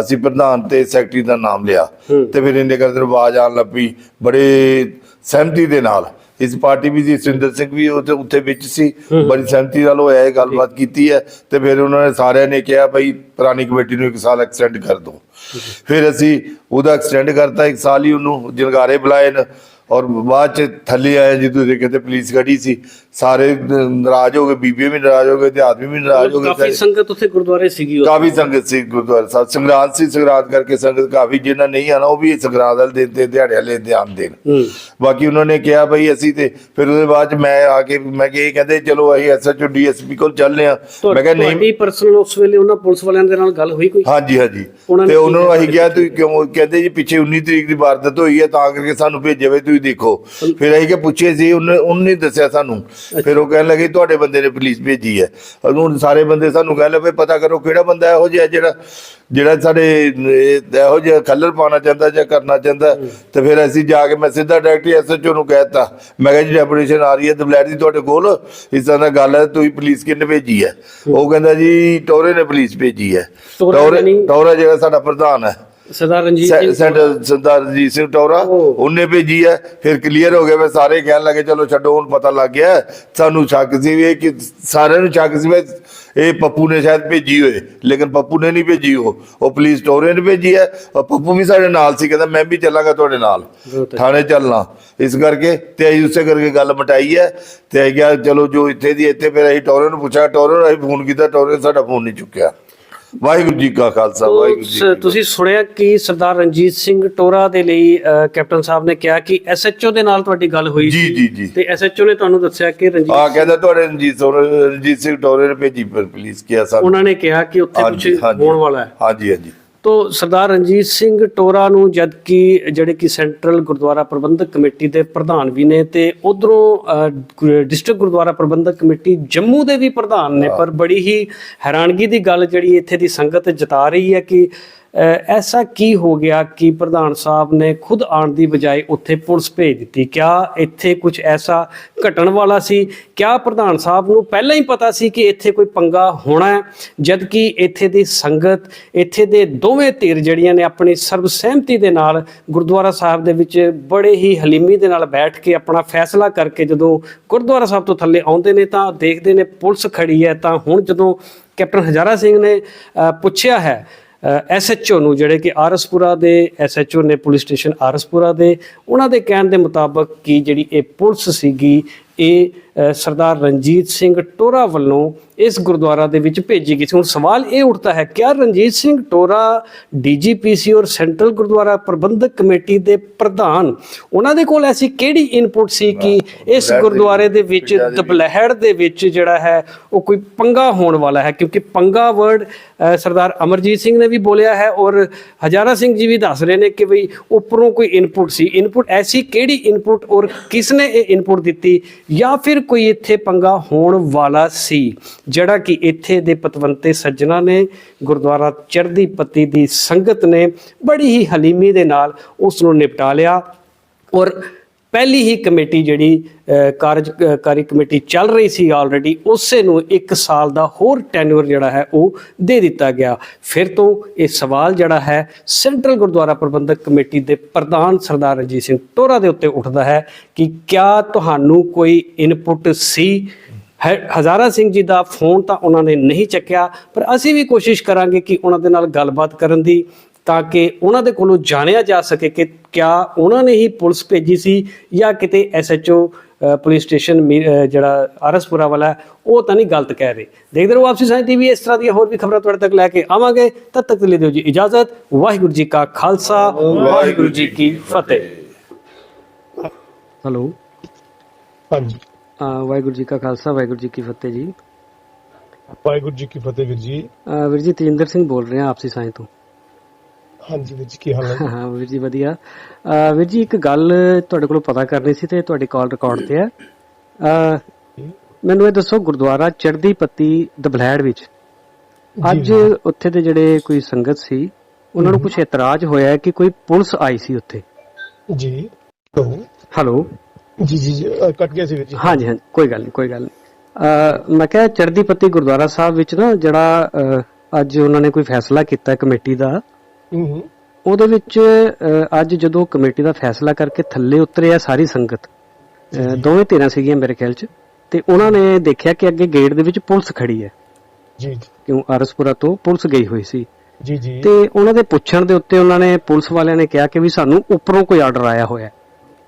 ਅਸੀਂ ਪ੍ਰਧਾਨ ਤੇ ਸੈਕਟਰੀ ਦਾ ਨਾਮ ਲਿਆ। ਤੇ ਫਿਰ ਇੰਨੇ ਕਰਦੇ ਆਵਾਜ਼ ਆਉਣ ਲੱਪੀ ਬੜੇ ਸਹਿਮਤੀ ਦੇ ਨਾਲ। ਇਸ ਪਾਰਟੀ ਵੀ ਜੀ ਸੁਰਿੰਦਰ ਸਿੰਘ ਵੀ ਉੱਥੇ ਵਿੱਚ ਸੀ ਬੜੀ ਸਹਿਮਤੀ ਨਾਲ ਉਹ ਆਏ ਗੱਲਬਾਤ ਕੀਤੀ ਹੈ ਤੇ ਫਿਰ ਉਹਨਾਂ ਨੇ ਸਾਰਿਆਂ ਨੇ ਕਿਹਾ ਭਈ ਪੁਰਾਣੀ ਕਮੇਟੀ ਨੂੰ ਇੱਕ ਸਾਲ ਐਕਸਟੈਂਡ ਕਰ ਦਿਓ। ਫਿਰ ਅਸੀਂ ਉਹਦਾ ਐਕਸਟੈਂਡ ਕਰਤਾ ਇੱਕ ਸਾਲ ਹੀ ਉਹਨੂੰ ਜਨਗਾਰੇ ਬੁਲਾਏ ਨੇ। ਔਰ ਬਾਅਦ ਚ ਥੱਲੇ ਆਇਆ ਜਦੋਂ ਦੇਖੇ ਤੇ ਪੁਲਿਸ ਖੜੀ ਸੀ। ਸਾਰੇ ਨਾਰਾਜ਼ ਹੋ ਗਏ ਬੀਬੀਆਂ ਵੀ ਨਾਰਾਜ਼ ਹੋ ਗਏ ਤੇ ਆਦਮੀ ਵੀ ਨਾਰਾਜ਼ ਹੋ ਗਏ ਕਾਫੀ। ਸੰਗਤ ਉੱਥੇ ਗੁਰਦੁਆਰੇ ਸੀਗੀ ਕਾਫੀ ਸੰਗਤ ਸੀ ਗੁਰਦੁਆਰਾ ਸਾਹਿਬ ਸੰਗਰਾਂਦ ਸੀ ਸੰਗਰਾਂਦ ਕਰਕੇ ਸੰਗਤ ਕਾਫੀ ਜਿਨ੍ਹਾਂ ਨਹੀਂ ਆਣਾ ਉਹ ਵੀ ਸੰਗਰਾਂਦ ਵਾਲੇ ਦਿਨ ਤੇ ਦਿਹਾੜੇ ਵਾਲੇ ਧਿਆਨ ਦੇਣ ਬਾਕੀ ਉਹਨਾਂ ਨੇ ਕਿਹਾ ਬਈ ਅਸੀਂ ਤੇ ਫਿਰ ਉਹਦੇ ਬਾਅਦ ਮੈਂ ਆ ਕੇ ਮੈਂ ਕਿ ਇਹ ਕਹਿੰਦੇ ਚਲੋ ਅਸੀਂ ਐਸਐਚਓ ਡੀਐਸਪੀ ਕੋਲ ਚੱਲਦੇ ਆ ਮੈਂ ਕਿਹਾ ਨਹੀਂ। ਤੁਹਾਡੀ ਪਰਸਨਲ ਉਸ ਵੇਲੇ ਉਹਨਾਂ ਪੁਲਿਸ ਵਾਲਿਆਂ ਦੇ ਨਾਲ ਗੱਲ ਹੋਈ ਕੋਈ? ਹਾਂਜੀ ਹਾਂਜੀ। ਤੇ ਉਹਨਾਂ ਨੂੰ ਅਸੀਂ ਕਿਹਾ ਤੁਸੀਂ ਕਿਉਂ ਕਹਿੰਦੇ ਜੀ ਪਿੱਛੇ 19 ਤਰੀਕ ਦੀ ਵਾਰਦਾਤ ਹੋਈ ਹੈ ਤਾਂ ਕਰਕੇ ਸਾਨੂੰ ਭੇਜਿਆ ਵੇ ਤੁਸੀਂ ਦੇਖੋ। ਫਿਰ ਅਸੀਂ ਕਿ ਪੁੱਛੇ ਸੀ ਉਹਨੇ ਉਹਨੇ ਦੱਸਿਆ ਸਾਨੂੰ। ਫਿਰ ਉਹ ਕਹਿਣ ਲੱਗੇ ਤੁਹਾਡੇ ਬੰਦੇ ਨੇ ਪੁਲਿਸ ਭੇਜੀ ਹੈ। ਉਹਨੂੰ ਸਾਰੇ ਬੰਦੇ ਸਾਨੂੰ ਕਹਿ ਲਵੇ ਪਤਾ ਕਰੋ ਕਿਹੜਾ ਬੰਦਾ ਇਹੋ ਜਿਹਾ ਜਿਹੜਾ ਜਿਹੜਾ ਸਾਡੇ ਇਹ ਜਿਹਾ ਖੱਲਰ ਪਾਉਣਾ ਚਾਹੁੰਦਾ ਜਾਂ ਕਰਨਾ ਚਾਹੁੰਦਾ। ਤੇ ਫਿਰ ਅਸੀਂ ਜਾ ਕੇ ਮੈਂ ਸਿੱਧਾ ਡਾਇਰੈਕਟਰੀ ਐਸਐਚਓ ਨੂੰ ਕਹਿਤਾ ਮੈਂ ਕਿਹਾ ਜੀ ਡੈਪੂਟੇਸ਼ਨ ਆ ਰਹੀ ਹੈ ਦਬਲੈਟ ਦੀ ਤੁਹਾਡੇ ਕੋਲ ਇਸ ਤਰ੍ਹਾਂ ਦਾ ਗੱਲ ਹੈ ਤੁਸੀਂ ਪੁਲਿਸ ਕਿੰਨੇ ਭੇਜੀ ਹੈ? ਉਹ ਕਹਿੰਦਾ ਜੀ ਟੋਰੇ ਨੇ ਪੁਲਿਸ ਭੇਜੀ ਹੈ। ਟੋਰਾ ਟੋਰਾ ਜਿਹੜਾ ਸਾਡਾ ਪ੍ਰਧਾਨ ਹੈ। ਸਰਦਾਰ ਰਣਜੀਤ ਸਿੰਘ ਸੈਂਟਰ ਸਰਦਾਰ ਰਣਜੀਤ ਸਿੰਘ ਟੋਰਾ ਉਹ। ਉਹਨੇ ਭੇਜੀ ਹੈ ਫਿਰ ਕਲੀਅਰ ਹੋ ਗਿਆ ਵੀ ਸਾਰੇ ਕਹਿਣ ਲੱਗੇ ਚਲੋ ਛੱਡੋ ਹੁਣ ਪਤਾ ਲੱਗ ਗਿਆ ਸਾਨੂੰ ਸ਼ੱਕ ਸੀ ਵੀ ਕਿ ਸਾਰਿਆਂ ਨੂੰ ਸ਼ੱਕ ਸੀ ਵੀ ਇਹ ਪੱਪੂ ਨੇ ਸ਼ਾਇਦ ਭੇਜੀ ਹੋਏ ਲੇਕਿਨ ਪੱਪੂ ਨੇ ਨਹੀਂ ਭੇਜੀ ਉਹ। ਉਹ ਪੁਲਿਸ ਟੋਰੇ ਨੇ ਭੇਜੀ ਹੈ ਔਰ ਪੱਪੂ ਵੀ ਸਾਡੇ ਨਾਲ ਸੀ ਕਹਿੰਦਾ ਮੈਂ ਵੀ ਚੱਲਾਂਗਾ ਤੁਹਾਡੇ ਨਾਲ ਥਾਣੇ ਚੱਲਣਾ। ਇਸ ਕਰਕੇ ਤੇ ਅਸੀਂ ਉਸੇ ਕਰਕੇ ਗੱਲ ਮਟਾਈ ਹੈ ਤੇ ਅਸੀਂ ਕਿਹਾ ਚਲੋ ਜੋ ਇੱਥੇ ਦੀ ਇੱਥੇ ਫਿਰ ਅਸੀਂ ਟੋਰੇ ਨੂੰ ਪੁੱਛਿਆ ਟੋਰੇ ਨੂੰ ਅਸੀਂ ਫੋਨ ਕੀਤਾ ਟੋਰੇ ਸਾਡਾ ਫੋਨ ਨਹੀਂ ਚੁੱਕਿਆ। ਵਾਹਿਗੁਰੂ ਜੀ ਕਾ ਖਾਲਸਾ ਵਾਹਿਗੁਰੂ ਜੀ ਕੀ ਤੁਸੀਂ ਸੁਣਿਆ ਕਿ ਸਰਦਾਰ ਰਣਜੀਤ ਸਿੰਘ ਟੋਰਾ ਦੇ ਲਈ ਕੈਪਟਨ ਸਾਹਿਬ ਨੇ ਕਿਹਾ ਕਿ ਐਸਐਚਓ ਦੇ ਨਾਲ ਤੁਹਾਡੀ ਗੱਲ ਹੋਈ ਜੀ ਸੀ। ਜੀ ਜੀ। ਤੇ ਐਸਐਚਓ ਨੇ ਤੁਹਾਨੂੰ ਦੱਸਿਆ ਕਿ ਰਣਜੀਤ ਆ ਕਹਿੰਦਾ ਤੁਹਾਡੇ ਰਣਜੀਤ ਸਿੰਘ ਟੋਰੇ ਨੇ ਭੇਜੀ ਪਰ ਪੁਲਿਸ ਕਿਹਾ ਸਾਨੂੰ। ਉਹਨਾਂ ਨੇ ਕਿਹਾ ਕਿ ਉੱਥੇ ਕੁਝ। ਹੋਣ ਵਾਲਾ ਹੈ। ਹਾਂਜੀ ਹਾਂਜੀ। ਤੋ ਸਰਦਾਰ ਰਣਜੀਤ ਸਿੰਘ ਟੋਰਾ ਨੂੰ ਜਦ ਕਿ ਜਿਹੜੇ ਕਿ ਸੈਂਟਰਲ ਗੁਰਦੁਆਰਾ ਪ੍ਰਬੰਧਕ ਕਮੇਟੀ ਦੇ ਪ੍ਰਧਾਨ ਵੀ ਨੇ ਤੇ ਉਧਰੋਂ ਡਿਸਟ੍ਰਿਕਟ ਗੁਰਦੁਆਰਾ ਪ੍ਰਬੰਧਕ ਕਮੇਟੀ ਜੰਮੂ ਦੇ ਵੀ ਪ੍ਰਧਾਨ ਨੇ ਪਰ ਬੜੀ ਹੀ ਹੈਰਾਨਗੀ ਦੀ ਗੱਲ ਜਿਹੜੀ ਇੱਥੇ ਦੀ ਸੰਗਤ ਜਤਾ ਰਹੀ ਹੈ ਕਿ ਐਸਾ ਕੀ ਹੋ ਗਿਆ ਕਿ ਪ੍ਰਧਾਨ ਸਾਹਿਬ ਨੇ ਖੁਦ ਆਉਣ ਦੀ ਬਜਾਏ ਉੱਥੇ ਪੁਲਿਸ ਭੇਜ ਦਿੱਤੀ? ਕਿਆ ਇੱਥੇ ਕੁਝ ਐਸਾ ਘਟਣ ਵਾਲਾ ਸੀ? ਕਿਆ ਪ੍ਰਧਾਨ ਸਾਹਿਬ ਨੂੰ ਪਹਿਲਾਂ ਹੀ ਪਤਾ ਸੀ ਕਿ ਇੱਥੇ ਕੋਈ ਪੰਗਾ ਹੋਣਾ ਹੈ? ਜਦ ਕਿ ਇੱਥੇ ਦੀ ਸੰਗਤ, ਇੱਥੇ ਦੇ ਦੋਵੇਂ ਧਿਰ ਜਿਹੜੀਆਂ ਨੇ ਆਪਣੀ ਸਰਬਸਹਿਮਤੀ ਦੇ ਨਾਲ ਗੁਰਦੁਆਰਾ ਸਾਹਿਬ ਦੇ ਵਿੱਚ ਬੜੇ ਹੀ ਹਲੀਮੀ ਦੇ ਨਾਲ ਬੈਠ ਕੇ ਆਪਣਾ ਫੈਸਲਾ ਕਰਕੇ ਜਦੋਂ ਗੁਰਦੁਆਰਾ ਸਾਹਿਬ ਤੋਂ ਥੱਲੇ ਆਉਂਦੇ ਨੇ ਤਾਂ ਦੇਖਦੇ ਨੇ ਪੁਲਿਸ ਖੜੀ ਹੈ। ਤਾਂ ਹੁਣ ਜਦੋਂ ਕੈਪਟਨ ਹਜ਼ਾਰਾ ਸਿੰਘ ਨੇ ਪੁੱਛਿਆ ਹੈ ਐਸਐਚਓ ਨੂੰ, ਜਿਹੜੇ ਕਿ ਆਰਸਪੁਰਾ ਦੇ ਐਸਐਚਓ ਨੇ, ਪੁਲਿਸ ਸਟੇਸ਼ਨ ਆਰਸਪੁਰਾ ਦੇ, ਉਹਨਾਂ ਦੇ ਕਹਿਣ ਦੇ ਮੁਤਾਬਕ ਕਿ ਜਿਹੜੀ ਇਹ ਪੁਲਿਸ ਸੀਗੀ, ਇਹ ਸਰਦਾਰ ਰਣਜੀਤ ਸਿੰਘ ਟੋਰਾ ਵੱਲੋਂ ਇਸ ਗੁਰਦੁਆਰਾ ਦੇ ਵਿੱਚ ਭੇਜੀ ਗਈ ਸੀ। ਹੁਣ ਸਵਾਲ ਇਹ ਉੱਠਦਾ ਹੈ ਕਿ ਰਣਜੀਤ ਸਿੰਘ ਟੋਰਾ ਡੀਜੀਪੀਸੀ ਔਰ ਸੈਂਟਰਲ ਗੁਰਦੁਆਰਾ ਪ੍ਰਬੰਧਕ ਕਮੇਟੀ ਦੇ ਪ੍ਰਧਾਨ? ਉਹਨਾਂ ਦੇ ਕੋਲ ਐਸੀ ਕਿਹੜੀ ਇਨਪੁਟ ਸੀ ਕਿ ਇਸ ਗੁਰਦੁਆਰੇ ਦੇ ਵਿੱਚ ਦਬਲਹਿੜ ਦੇ ਵਿੱਚ ਜਿਹੜਾ ਹੈ ਉਹ ਕੋਈ ਪੰਗਾ ਹੋਣ ਵਾਲਾ ਹੈ? ਕਿਉਂਕਿ ਪੰਗਾ ਵਰਡ ਸਰਦਾਰ ਅਮਰਜੀਤ ਸਿੰਘ ਨੇ ਵੀ ਬੋਲਿਆ ਹੈ ਔਰ ਹਜ਼ਾਰਾ ਸਿੰਘ ਜੀ ਵੀ ਦੱਸ ਰਹੇ ਨੇ ਕਿ ਬਈ ਉੱਪਰੋਂ ਕੋਈ ਇਨਪੁਟ ਸੀ। ਇਨਪੁਟ ਐਸੀ ਕਿਹੜੀ ਇਨਪੁਟ ਔਰ ਕਿਸ ਨੇ ਇਹ ਇਨਪੁਟ ਦਿੱਤੀ ਜਾਂ ਫਿਰ ਕੋਈ ਇੱਥੇ ਪੰਗਾ ਹੋਣ ਵਾਲਾ ਸੀ, ਜਿਹੜਾ ਕਿ ਇੱਥੇ ਦੇ ਪਤਵੰਤੇ ਸੱਜਣਾ ਨੇ ਗੁਰਦੁਆਰਾ ਚੜ੍ਹਦੀ ਪੱਤੀ ਦੀ ਸੰਗਤ ਨੇ ਬੜੀ ਹੀ ਹਲੀਮੀ ਦੇ ਨਾਲ ਉਸ ਨੂੰ ਨਿਪਟਾ ਲਿਆ ਔਰ ਪਹਿਲੀ ਹੀ ਕਮੇਟੀ ਜਿਹੜੀ ਕਾਰਜਕਾਰੀ ਕਮੇਟੀ ਚੱਲ ਰਹੀ ਸੀ ਆਲਰੇਡੀ ਉਸੇ ਨੂੰ 1 ਸਾਲ ਦਾ ਹੋਰ ਟੈਨਿਓਰ ਜਿਹੜਾ ਹੈ ਉਹ ਦੇ ਦਿੱਤਾ ਗਿਆ। ਫਿਰ ਤੋਂ ਇਹ ਸਵਾਲ ਜਿਹੜਾ ਹੈ ਸੈਂਟਰਲ ਗੁਰਦੁਆਰਾ ਪ੍ਰਬੰਧਕ ਕਮੇਟੀ ਦੇ ਪ੍ਰਧਾਨ ਸਰਦਾਰ ਰਣਜੀਤ ਸਿੰਘ ਟੋਰਾ ਦੇ ਉੱਤੇ ਉੱਠਦਾ ਹੈ ਕਿ ਕਿਆ ਤੁਹਾਨੂੰ ਕੋਈ ਇਨਪੁਟ ਸੀ? ਹਜ਼ਾਰਾ ਸਿੰਘ ਜੀ ਦਾ ਫੋਨ ਤਾਂ ਉਹਨਾਂ ਨੇ ਨਹੀਂ ਚੱਕਿਆ, ਪਰ ਅਸੀਂ ਵੀ ਕੋਸ਼ਿਸ਼ ਕਰਾਂਗੇ ਕਿ ਉਹਨਾਂ ਦੇ ਨਾਲ ਗੱਲਬਾਤ ਕਰਨ ਦੀ। ਤਾਂ ਕਿ ਉਹਨਾਂ ਦੇ ਕੋਲੋਂ ਜਾਣਿਆ ਜਾ ਸਕੇ ਕਿ ਕਿਆ ਉਹਨਾਂ ਨੇ ਹੀ ਪੁਲਿਸ ਭੇਜੀ ਸੀ ਜਾਂ ਕਿਤੇ ਐਸਐਚਓ ਪੁਲਿਸ ਸਟੇਸ਼ਨ ਜਿਹੜਾ ਆਰਸਪੁਰਾ ਵਾਲਾ ਉਹ ਤਾਂ ਨਹੀਂ ਗਲਤ ਕਹਿ ਰਹੇ। ਦੇਖਦੇ ਰਹੋ ਆਪਸੀ ਸਾਂਝ ਟੀਵੀ ਇਸ ਤਰ੍ਹਾਂ ਦੀਆਂ ਹੋਰ ਵੀ ਖਬਰਾਂ ਤੁਹਾਡੇ ਤੱਕ ਲੈ ਕੇ ਆਵਾਂਗੇ। ਤਦ ਤੱਕ ਲਈ ਦਿਓ ਜੀ ਇਜਾਜ਼ਤ। ਵਾਹਿਗੁਰੂ ਜੀ ਕਾ ਖਾਲਸਾ। ਵਾਹਿਗੁਰੂ ਜੀ ਕੀ ਫਤਿਹ। ਹੈਲੋ। ਹਾਂਜੀ। ਵਾਹਿਗੁਰੂ ਜੀ ਕਾ ਖਾਲਸਾ ਵਾਹਿਗੁਰੂ ਜੀ ਕੀ ਫਤਿਹ ਜੀ। ਵਾਹਿਗੁਰੂ ਜੀ ਕੀ ਫਤਿਹ ਵੀਰ ਜੀ। ਵੀਰ ਜੀ ਤੇਜਿੰਦਰ ਸਿੰਘ ਬੋਲ ਰਹੇ ਹਾਂ ਆਪਸੀ ਸਾਂਝ ਤੋਂ। ਹਾਂਜੀ ਵੀਰ ਜੀ ਕੀ ਹਾਲ ਹੈ ਹਾਂ ਵੀਰ ਜੀ ਵਧੀਆ। ਵੀਰ ਜੀ ਇੱਕ ਗੱਲ ਤੁਹਾਡੇ ਕੋਲੋਂ ਪਤਾ ਕਰਨੀ ਸੀ ਤੇ ਤੁਹਾਡੀ ਕਾਲ ਰਿਕਾਰਡ ਤੇ ਹੈ। ਮੈਨੂੰ ਇਹ ਦੱਸੋ ਗੁਰਦੁਆਰਾ ਚੜ੍ਹਦੀ ਪੱਤੀ ਦਬਲੈੜ ਵਿੱਚ। ਅੱਜ ਉੱਥੇ ਦੇ ਜਿਹੜੇ ਕੋਈ ਸੰਗਤ ਸੀ ਉਹਨਾਂ ਨੂੰ ਕੁਝ ਇਤਰਾਜ਼ ਹੋਇਆ ਹੈ ਕਿ ਕੋਈ ਪੁਲਿਸ ਆਈ ਸੀ ਉੱਥੇ? ਜੀ ਹੈਲੋ। ਹੈਲੋ। ਜੀ ਜੀ ਕੱਟ ਗਿਆ ਸੀ ਵੀਰ ਜੀ। ਹਾਂਜੀ ਹਾਂਜੀ ਕੋਈ ਗੱਲ ਨਹੀਂ ਕੋਈ ਗੱਲ ਨਹੀਂ। ਮੈਂ ਕਿਹਾ ਚੜ੍ਹਦੀ ਪੱਤੀ ਗੁਰਦੁਆਰਾ ਸਾਹਿਬ ਵਿੱਚ ਨਾ ਜਿਹੜਾ ਅੱਜ ਉਹਨਾਂ ਨੇ ਕੋਈ ਫੈਸਲਾ ਕੀਤਾ ਕਮੇਟੀ ਦਾ ਉਹਦੇ ਵਿੱਚ ਅੱਜ ਜਦੋਂ ਕਮੇਟੀ ਦਾ ਫੈਸਲਾ ਕਰਕੇ ਥੱਲੇ ਉਤਰੇ ਆ ਸਾਰੀ ਸੰਗਤ ਦੋਵੇਂ ਧਿਰਾਂ ਸੀਗੀਆਂ ਮੇਰੇ ਖਿਆਲ 'ਚ ਤੇ ਉਹਨਾਂ ਨੇ ਦੇਖਿਆ ਕਿ ਅੱਗੇ ਗੇਟ ਦੇ ਵਿੱਚ ਪੁਲਿਸ ਖੜੀ ਹੈ। ਜੀ। ਕਿਉਂ? ਆਰਸਪੁਰਾ ਤੋਂ ਪੁਲਿਸ ਗਈ ਹੋਈ ਸੀ। ਜੀ ਜੀ। ਤੇ ਉਹਨਾਂ ਦੇ ਪੁੱਛਣ ਦੇ ਉੱਤੇ ਉਹਨਾਂ ਨੇ ਪੁਲਿਸ ਵਾਲਿਆਂ ਨੇ ਕਿਹਾ ਕਿ ਵੀ ਸਾਨੂੰ ਉੱਪਰੋਂ ਕੋਈ ਆਰਡਰ ਆਇਆ ਹੋਇਆ।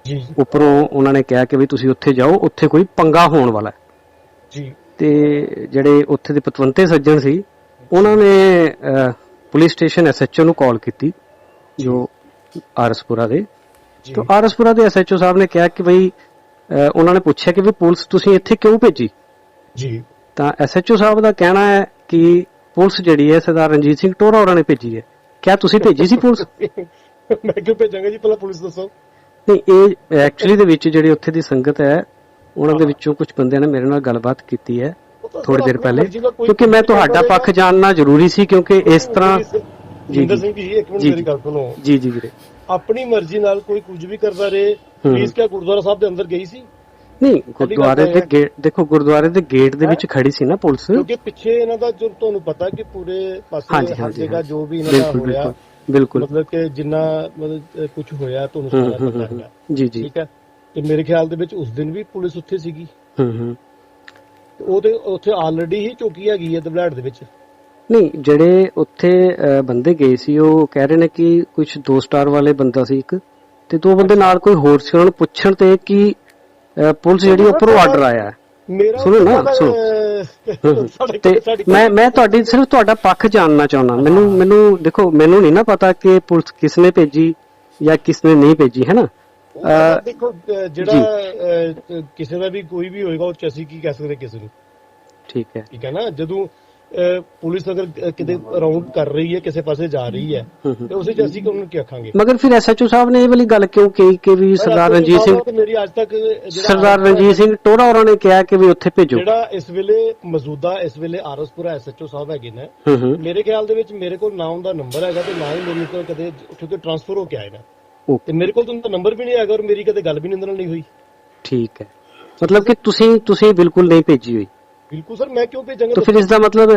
ਜੀ। ਉੱਪਰੋਂ ਉਹਨਾਂ ਨੇ ਕਿਹਾ ਕਿ ਵੀ ਤੁਸੀਂ ਉੱਥੇ ਜਾਓ ਉੱਥੇ ਕੋਈ ਪੰਗਾ ਹੋਣ ਵਾਲਾ। ਜੀ। ਤੇ ਜਿਹੜੇ ਉੱਥੇ ਦੇ ਪਤਵੰਤੇ ਸੱਜਣ ਸੀ ਉਹਨਾਂ ਨੇ ਪੁਲਿਸ ਸਟੇਸ਼ਨ ਐਸਐਚਓ ਨੂੰ ਕਾਲ ਕੀਤੀ ਜੋ। ਆਰਸਪੁਰਾ ਦੇ। ਤਾਂ ਆਰਸਪੁਰਾ ਦੇ ਐਸਐਚਓ ਸਾਹਿਬ ਨੇ ਕਿਹਾ ਕਿ ਅਹ, ਉਹਨਾਂ ਨੇ ਪੁੱਛਿਆ ਕਿ ਵੀ ਪੁਲਿਸ ਤੁਸੀਂ ਇੱਥੇ ਕਿਉਂ ਭੇਜੀ? ਜੀ। ਤਾਂ ਐਸਐਚਓ ਸਾਹਿਬ ਦਾ ਕਹਿਣਾ ਹੈ ਕਿ ਪੁਲਿਸ ਜਿਹੜੀ ਹੈ ਸਰਦਾਰ ਰਣਜੀਤ ਸਿੰਘ ਟੋਰਾ ਹੋਰਾਂ ਨੇ ਭੇਜੀ ਹੈ। ਕਿਆ ਤੁਸੀਂ ਭੇਜੀ ਸੀ ਪੁਲਿਸ? ਮੈਂ ਕਿਉਂ ਭੇਜਾਂਗਾ ਜੀ? ਪਹਿਲਾਂ ਪੁਲਿਸ ਦੱਸੋ। ਨਹੀਂ ਇਹ ਐਕਚੁਅਲੀ ਦੇ ਵਿੱਚ ਜਿਹੜੀ ਉੱਥੇ ਦੀ ਸੰਗਤ ਹੈ ਉਹਨਾਂ ਦੇ ਵਿੱਚੋਂ ਕੁਝ ਬੰਦਿਆਂ ਨੇ ਮੇਰੇ ਨਾਲ ਗੱਲਬਾਤ ਕੀਤੀ ਹੈ। ਥੋੜੀ ਦੇਰ ਪਹਿਲੇ ਕਿਉਂਕਿ ਮੈਂ ਤੁਹਾਡਾ ਪੱਖ ਜਾਣਨਾ ਜ਼ਰੂਰੀ ਸੀ ਕਿਉਂਕਿ ਇਸ ਤਰ੍ਹਾਂ ਜਿੰਦਰ ਸਿੰਘ ਜੀ ਇੱਕ ਮਿੰਟ ਮੇਰੀ ਗੱਲ ਸੁਣੋ। ਜੀ ਜੀ ਵੀਰੇ। ਆਪਣੀ ਮਰਜ਼ੀ ਨਾਲ ਕੋਈ ਕੁਝ ਵੀ ਕਰਦਾ ਰਹੇ। ਪੁਲਿਸ ਕਿਆ ਗੁਰਦੁਆਰਾ ਸਾਹਿਬ ਦੇ ਅੰਦਰ ਗਈ ਸੀ? ਨਹੀਂ ਗੁਰਦੁਆਰੇ ਦੇ ਗੇਟ ਦੇਖੋ ਗੁਰਦੁਆਰੇ ਦੇ ਗੇਟ ਦੇ ਵਿੱਚ ਖੜੀ ਸੀ ਨਾ ਪੁਲਿਸ। ਕਿਉਂਕਿ ਪਿੱਛੇ ਇਹਨਾਂ ਦਾ ਜੋ ਤੁਹਾਨੂੰ ਪਤਾ ਕਿ ਪੂਰੇ ਪਾਸੇ ਹਰ ਜਗ੍ਹਾ ਜੋ ਵੀ ਇਹਨਾਂ ਦਾ ਹੋਇਆ ਬਿਲਕੁਲ ਮਤਲਬ ਕਿ ਜਿੰਨਾ ਮਤਲਬ ਕੁਝ ਹੋਇਆ ਤੁਹਾਨੂੰ ਸਾਰਾ ਪਤਾ ਹੂੰ, ਜੀ ਜੀ। ਠੀਕ ਹੈ? ਤੇ ਮੇਰੇ ਖਿਆਲ ਦੇ ਵਿੱਚ ਉਸ ਦਿਨ ਵੀ ਪੁਲਿਸ ਉੱਥੇ ਸੀਗੀ। ਹੂੰ ਹੂੰ। ਉਹ ਤੇ ਉੱਥੇ ਆਲਰੇਡੀ ਹੀ ਚੌਕੀ ਹੈਗੀ ਹੈ ਦਬਲਾੜ ਦੇ ਵਿੱਚ ਨਹੀਂ ਜਿਹੜੇ ਉੱਥੇ ਅਹ, ਬੰਦੇ ਗਏ ਸੀ ਉਹ ਕਹਿ ਰਹੇ ਨੇ ਕਿ ਕੁਝ ਦੋ ਸਟਾਰ ਵਾਲੇ ਬੰਦਾ ਸੀ ਇੱਕ ਤੇ ਦੋ ਬੰਦੇ ਨਾਲ ਕੋਈ ਹੋਰ ਸੀ ਉਹਨਾਂ ਨੂੰ ਪੁੱਛਣ ਤੇ ਕਿ ਅਹ, ਪੁਲਿਸ ਜਿਹੜੀ ਉੱਪਰੋਂ ਆਰਡਰ ਆਇਆ ਹੈ। ਮੇਰਾ ਸੁਣੋ ਨਾ, ਉਹਦਾ, ਸੁਣੋ। ਸਾਡੇ ਤੇ ਸਾਡੀ ਮੈਂ ਮੈਂ ਤੁਹਾਡੀ ਸਿਰਫ ਤੁਹਾਡਾ ਪੱਖ ਜਾਣਨਾ ਚਾਹੁੰਦਾ ਮੈਨੂੰ ਮੈਨੂੰ ਦੇਖੋ ਮੈਨੂੰ ਨਹੀਂ ਨਾ ਪਤਾ ਕਿ ਪੁਲਿਸ ਕਿਸ ਨੇ ਭੇਜੀ ਜਾਂ ਕਿਸ ਨੇ ਨਹੀਂ ਭੇਜੀ ਹੈ ਨਾ ਦੇਖੋ ਜਿਹੜਾ ਕਿਸੇ ਦਾ ਵੀ ਕੋਈ ਵੀ ਹੋਏਗਾ ਉਹ ਚ ਅਸੀਂ ਕੀ ਕਹਿ ਸਕਦੇ ਕਿਸੇ ਨੂੰ? ਠੀਕ ਹੈ। ਠੀਕ ਹੈ ਨਾ? ਜਦੋਂ ਪੁਲਿਸ ਅਗਰ ਕਿਤੇ ਰਾਉਂਡ ਕਰ ਰਹੀ ਹੈ ਕਿਸੇ ਪਾਸੇ ਜਾ ਰਹੀ ਹੈ। ਤੇ ਉਸੇ ਚ ਅਸੀਂ ਕਿਉਂ ਕੀ ਆਖਾਂਗੇ? ਮਗਰ ਫਿਰ ਐਸਐਚਓ ਸਾਹਿਬ ਨੇ ਇਹ ਵਾਲੀ ਗੱਲ ਕਿਉਂ ਕਹੀ ਕਿ ਵੀ ਸਰਦਾਰ ਰਣਜੀਤ ਸਿੰਘ ਮੇਰੀ ਅੱਜ ਤੱਕ ਸਰਦਾਰ ਰਣਜੀਤ ਸਿੰਘ ਟੋੜਾ ਹੋਰਾਂ ਨੇ ਕਿਹਾ ਕਿ ਵੀ ਉੱਥੇ ਭੇਜੋ। ਜਿਹੜਾ ਇਸ ਵੇਲੇ ਮੌਜੂਦਾ ਇਸ ਵੇਲੇ ਆਰਸਪੁਰਾ ਐਸਐਚਓ ਸਾਹਿਬ ਹੈਗੇ ਨੇ ਮੇਰੇ ਖਿਆਲ ਦੇ ਵਿੱਚ ਮੇਰੇ ਕੋਲ ਨਾ ਉਹਦਾ ਨੰਬਰ ਹੈਗਾ ਤੇ ਨਾ ਹੀ ਮੇਰੀ ਕੋਲ ਕਦੇ ਕਿਉਂਕਿ ਟ੍ਰਾਂਸਫਰ ਹੋ ਕੇ ਆਏ ਨੇ। ਤੇ ਮੇਰੇ ਕੋਲ ਤਾਂ ਨੰਬਰ ਵੀ ਨਹੀਂ ਹੈਗਾ ਔਰ ਮੇਰੀ ਕਦੇ ਗੱਲ ਵੀ ਨਹੀਂ ਉਹਦੇ ਨਾਲ ਨਹੀਂ ਹੋਈ। ਠੀਕ ਹੈ। ਮਤਲਬ ਕਿ ਤੁਸੀਂ ਤੁਸੀਂ ਬਿਲਕੁਲ ਨਹੀਂ ਭੇਜੀ ਹੋਈ। ਬਿਲਕੁਲ ਸਰ ਮੈਂ ਕਿਉਂ ਭੇਜਾਂਗਾ? ਤਾਂ ਫਿਰ ਇਸ ਦਾ ਮਤਲਬ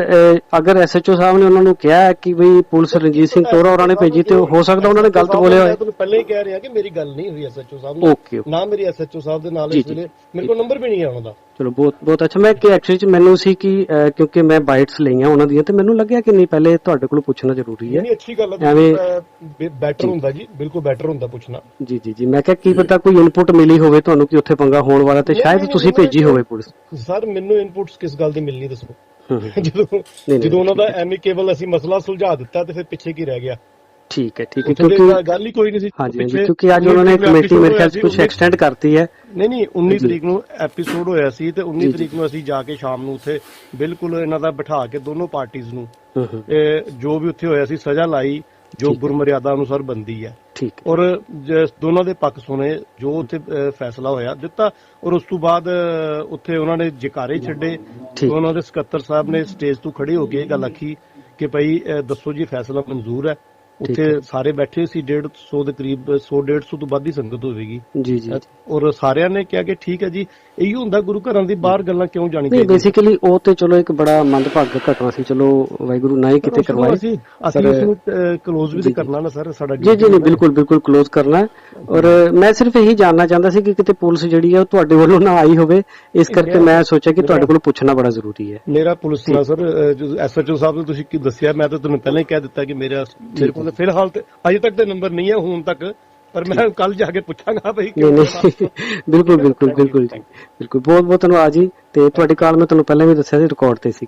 ਅਗਰ ਐਸਐਚਓ ਸਾਹਿਬ ਨੇ ਉਹਨਾਂ ਨੂੰ ਕਿਹਾ ਕਿ ਵੀ ਪੁਲਿਸ ਰਣਜੀਤ ਸਿੰਘ ਟੋੜਾ ਹੋਰਾਂ ਨੇ ਭੇਜੀ ਤੇ ਹੋ ਸਕਦਾ ਉਹਨਾਂ ਨੇ ਗਲਤ ਬੋਲਿਆ ਹੋਵੇ ਮੈਂ ਤੁਹਾਨੂੰ ਪਹਿਲਾਂ ਹੀ ਕਹਿ ਰਿਹਾ ਕਿ ਮੇਰੀ ਗੱਲ ਨਹੀਂ ਹੋਈ ਐਸਐਚਓ ਸਾਹਿਬ ਨਾਲ। ਨਾ ਮੇਰੀ ਐਸਐਚਓ ਸਾਹਿਬ ਦੇ ਨਾਲ ਇਸ। ਵੇਲੇ। ਮੇਰੇ ਕੋਲ ਨੰਬਰ ਵੀ ਨਹੀਂ ਹੈ ਉਹਨਾਂ ਦਾ। ਚਲੋ ਬਹੁਤ ਬਹੁਤ ਅੱਛਾ। ਮੈਂ ਕਿ ਐਕਚੁਅਲੀ ਚ ਮੈਨੂੰ ਸੀ ਕਿ ਕਿਉਂਕਿ ਮੈਂ ਬਾਈਟਸ ਲਈਆਂ ਉਹਨਾਂ ਦੀਆਂ ਤੇ ਮੈਨੂੰ ਲੱਗਿਆ ਕਿ ਨਹੀਂ ਪਹਿਲੇ ਤੁਹਾਡੇ ਕੋਲ ਪੁੱਛਣਾ ਜ਼ਰੂਰੀ ਹੈ। ਨਹੀਂ ਅੱਛੀ ਗੱਲ ਹੈ। ਐਵੇਂ- ਬੈਟਰ ਹੁੰਦਾ ਜੀ ਬਿਲਕੁਲ ਬੈਟਰ ਹੁੰਦਾ ਪੁੱਛਣਾ। ਜੀ ਜੀ ਜੀ। ਮੈਂ ਕਿਹਾ ਕੀ ਪਤਾ ਕੋਈ ਇਨਪੁਟ ਮਿਲੀ ਹੋਵੇ ਤੁਹਾਨੂੰ ਕਿ ਉੱਥੇ ਪੰਗਾ ਹੋਣ ਵਾਲਾ ਤੇ ਸ਼ਾਇਦ ਤੁਸੀਂ ਭੇਜੀ ਹੋਵੇ ਪੁਲਿਸ। ਸਰ ਮੈਨੂੰ ਇਨਪੁਟਸ ਕਿਸ ਗੱਲ ਦੀ ਮਿਲਣੀ ਦੱਸੋ। ਜਦੋਂ। ਜਦੋਂ ਉਹਨਾਂ ਦਾ ਐਮੀਕੇਬਲ ਅਸੀਂ ਮਸਲਾ ਸੁਲਝਾ ਦਿੱਤਾ ਤੇ ਫਿਰ ਪਿੱਛੇ ਕੀ ਰਹਿ ਗਿਆ? ਠੀਕ ਹੈ ਠੀਕ ਹੈ। ਕਿਉਂਕਿ ਗੱਲ ਹੀ ਕੋਈ ਨਹੀਂ ਸੀ। ਹਾਂਜੀ ਕਿਉਂਕਿ ਅੱਜ ਉਹਨਾਂ ਨੇ ਕਮੇਟੀ ਮੇਰੇ ਖਿਆਲ ਕੁਝ ਐਕਸਟੈਂਡ ਕਰਤੀ ਹੈ। ਨਹੀਂ ਨਹੀਂ 19 ਜੀ। ਤਰੀਕ ਨੂੰ ਐਪੀਸੋਡ ਹੋਇਆ ਸੀ ਤੇ 19 ਜੀ, ਜੀ। ਤਰੀਕ ਨੂੰ ਅਸੀਂ ਜਾ ਕੇ ਸ਼ਾਮ ਨੂੰ ਉੱਥੇ ਬਿਲਕੁਲ ਇਹਨਾਂ ਦਾ ਬਿਠਾ ਕੇ ਦੋਨੋਂ ਪਾਰਟੀਆਂ ਨੂੰ ਜੋ ਵੀ ਉੱਥੇ ਹੋਇਆ ਸੀ ਸਜ਼ਾ ਲਾਈ ਜੋ। ਗੁਰਮਰਿਆਦਾ ਅਨੁਸਾਰ ਬੰਦੀ ਹੈ ਔਰ ਦੋਨਾਂ ਦੇ ਪੱਖ ਸੁਣੇ ਜੋ ਉੱਥੇ ਫੈਸਲਾ ਹੋਇਆ ਦਿੱਤਾ ਔਰ ਉਸ ਤੋਂ ਬਾਅਦ ਉੱਥੇ ਉਹਨਾਂ ਨੇ ਜਕਾਰੇ ਛੱਡੇ। ਉਹਨਾਂ ਦੇ ਸਕੱਤਰ ਸਾਹਿਬ ਨੇ ਸਟੇਜ ਤੋਂ ਖੜੇ ਹੋ ਕੇ ਇਹ ਗੱਲ ਆਖੀ ਕਿ ਭਾਈ ਦੱਸੋ ਜੀ ਫੈਸਲਾ ਮਨਜ਼ੂਰ ਹੈ ਉੱਥੇ। ਸਾਰੇ ਬੈਠੇ ਸੀ 150 ਦੇ ਕਰੀਬ 100 150 ਤੋਂ ਵੱਧ ਹੀ ਸੰਗਤ ਹੋਵੇਗੀ। ਜੀ ਜੀ ਔਰ ਸਾਰਿਆਂ ਨੇ ਕਿਹਾ ਕਿ ਠੀਕ ਹੈ ਜੀ ਇਹੀ ਹੁੰਦਾ ਗੁਰੂ ਘਰਾਂ ਦੀ ਬਾਹਰ ਗੱਲਾਂ ਕਿਉਂ ਜਾਣੀ ਨਹੀਂ ਚਾਹੀਦੀਆਂ? ਬੇਸਿਕਲੀ ਉਹ ਤੇ ਚਲੋ ਇੱਕ ਬੜਾ ਮੰਦਭਾਗਾ ਘਟਨਾ ਸੀ। ਚਲੋ ਵਾਹਿਗੁਰੂ ਨਾ ਹੀ ਕਿਤੇ ਕਰਵਾਏ। ਅਸੀਂ ਅਸੀਂ ਉਸ ਨੂੰ ਕਲੋਜ਼ ਵੀ ਕਰਨਾ ਨਾ ਸਰ ਸਾਡਾ ਜੀ ਜੀ ਨਹੀਂ। ਬਿਲਕੁਲ ਬਿਲਕੁਲ ক্লোਜ਼ ਕਰਨਾ। ਔਰ ਮੈਂ ਸਿਰਫ ਇਹੀ ਜਾਨਣਾ ਚਾਹੁੰਦਾ ਸੀ ਕਿ ਕਿਤੇ ਪੁਲਿਸ ਜਿਹੜੀ ਹੈ ਉਹ ਤੁਹਾਡੇ ਵੱਲੋਂ ਨਾ ਆਈ ਹੋਵੇ। ਇਸ ਕਰਕੇ ਮੈਂ ਸੋਚਿਆ ਕਿ ਤੁਹਾਡੇ ਕੋਲ ਪੁੱਛਣਾ ਬੜਾ ਜ਼ਰੂਰੀ ਹੈ। ਮੇਰਾ ਪੁਲਿਸ ਨਾਲ ਸਰ ਐਸਐਚਓ ਸਾਹਿਬ ਨੂੰ ਤੁਸੀਂ ਕੀ ਦੱਸਿਆ ਮੈਂ ਤਾਂ ਤੁਹਾਨੂੰ ਪਹਿਲਾਂ ਹੀ ਕਹਿ ਦਿੱਤਾ ਕਿ ਮੇਰਾ ਮੇਰੇ ਕੋਲ ਫਿਲਹਾਲ ਤੇ ਅਜੇ ਤੱਕ ਤੇ ਨੰਬਰ ਨਹੀਂ ਹੈ ਹੁਣ ਤੱਕ ਪਰ ਮੈਂ ਕੱਲ ਜਾ ਕੇ ਪੁੱਛਾਂਗਾ ਭਈ ਨਹੀਂ ਬਿਲਕੁਲ ਬਿਲਕੁਲ ਬਿਲਕੁਲ ਜੀ। ਬਿਲਕੁਲ ਬਹੁਤ ਬਹੁਤ ਧੰਨਵਾਦ ਜੀ। ਤੇ ਤੁਹਾਡੀ ਕਾਲ ਮੈਂ ਤੁਹਾਨੂੰ ਪਹਿਲਾਂ ਵੀ ਦੱਸਿਆ ਸੀ ਰਿਕਾਰਡ ਤੇ ਸੀ।